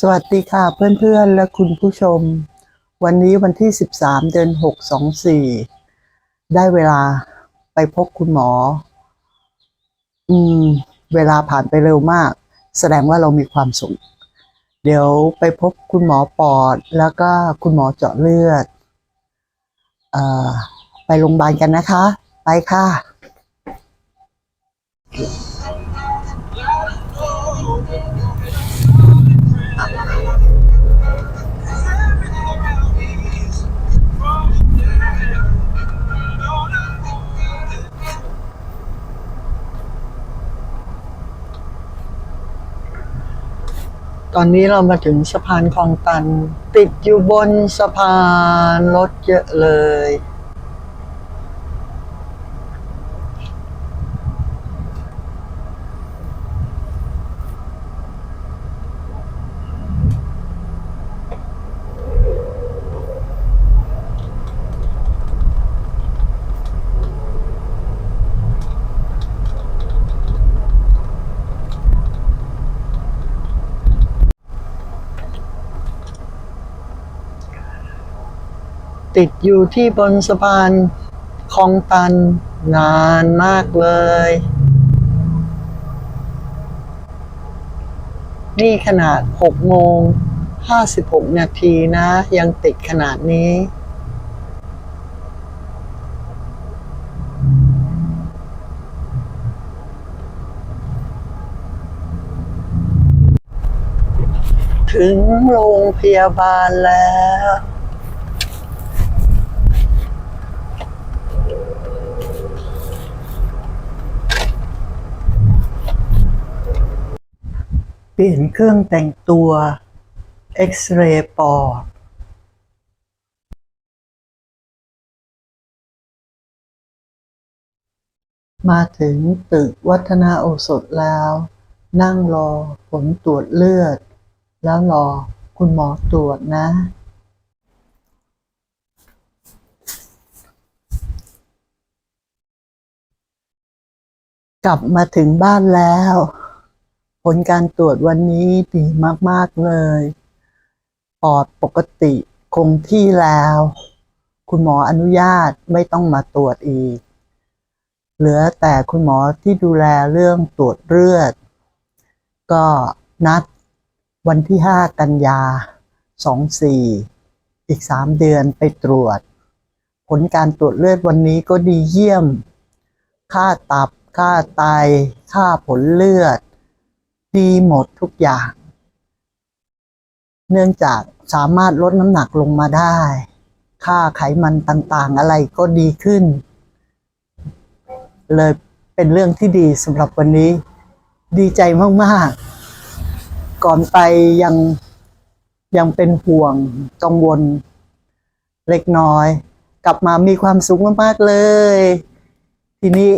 สวัสดีค่ะเพื่อนๆ และคุณผู้ชม วันนี้วันที่ 13 เดือน 6 24 ได้เวลาไปพบคุณหมอ อืม เวลาผ่านไปเร็วมาก แสดงว่าเรามีความสุข เดี๋ยวไปพบคุณหมอปอด แล้วก็คุณหมอเจาะเลือดเอ่อไปโรงพยาบาลกันนะคะ ไปค่ะ ตอนนี้เรามาถึงสะพานคลองตัน ติดอยู่บนสะพานรถเยอะเลย ติดอยู่ที่บนสะพานคลองตันนานมากเลย นี่ขนาด6โมง56 นาทีนะ ยังติดขนาดนี้ ถึงโรงพยาบาลแล้ว เปลี่ยนเครื่องแต่งตัวเอ็กซเรย์ปอดมาถึงตึกวัฒนาโอสถแล้ว นั่งรอผลตรวจเลือด แล้วรอคุณหมอตรวจนะ กลับมาถึงบ้านแล้ว ผลการตรวจวันนี้ดีมาก ๆ เลย ปอดปกติคงที่แล้ว คุณหมออนุญาตไม่ต้องมาตรวจอีก เหลือแต่คุณหมอที่ดูแลเรื่องตรวจเลือด ก็นัดวันที่ 5 กันยา 24 อีก 3 เดือนไปตรวจ ผลการตรวจเลือดวันนี้ก็ดีเยี่ยม ค่าตับ ค่าไต ค่าผลเลือด ดีหมดทุกอย่าง เนื่องจากสามารถลดน้ำหนักลงมาได้ ค่าไขมันต่างๆ อะไรก็ดีขึ้น เลยเป็นเรื่องที่ดีสำหรับวันนี้ ดีใจมาก ๆ ก่อนไปยังยังเป็นห่วงกังวล เล็กน้อย กลับมามีความสุขมาก ๆ เลย ทีนี้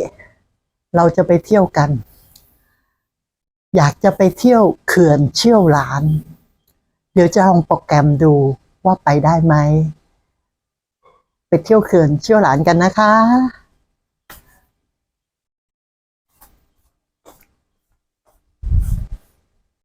เราจะไปเที่ยวกัน อยากจะไปเที่ยวเขื่อนเชี่ยวหลาน เดี๋ยวจะลองโปรแกรมดูว่าไปได้ไหม ไปเที่ยวเขื่อนเชี่ยวหลานกันนะคะ